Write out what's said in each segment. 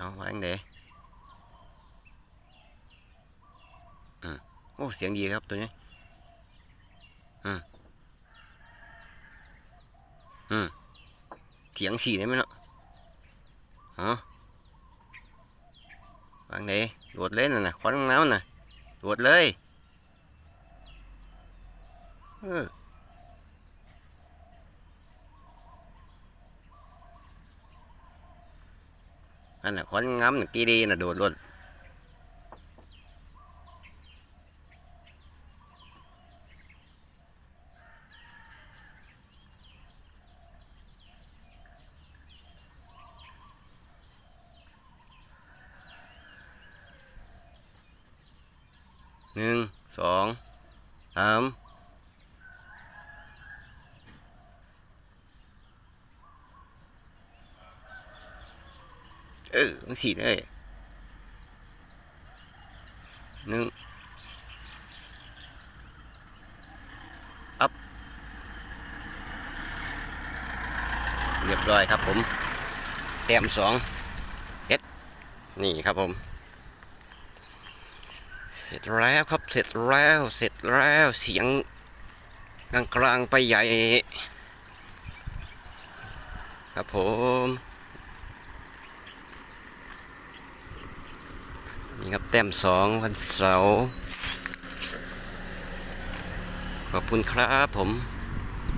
เอาวางเดอืมโอ้ เสียงดีครับตัวนี้ อืมอืมเถียงสี่ได้ไหมเนาะฮะวางเดโดดเล่นน่ะนะควันน้ำน่ะโดดเลย เออ อันน่ะควันงามน่ะกีดีน่ะโดดรถหนึ่งสองสาม เออมันสีเลยหนึ่งอัพเรียบร้อยครับผม แต้มสองเสร็จ นี่ครับผม เสร็จแล้วครับ เสร็จแล้ว เสร็จแล้วเสียงกลางกลางๆไปใหญ่ ครับผม ครับแต้มสองวันเสาร์ขอบคุณครับผม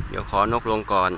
เดี๋ยวขอนกลงก่อน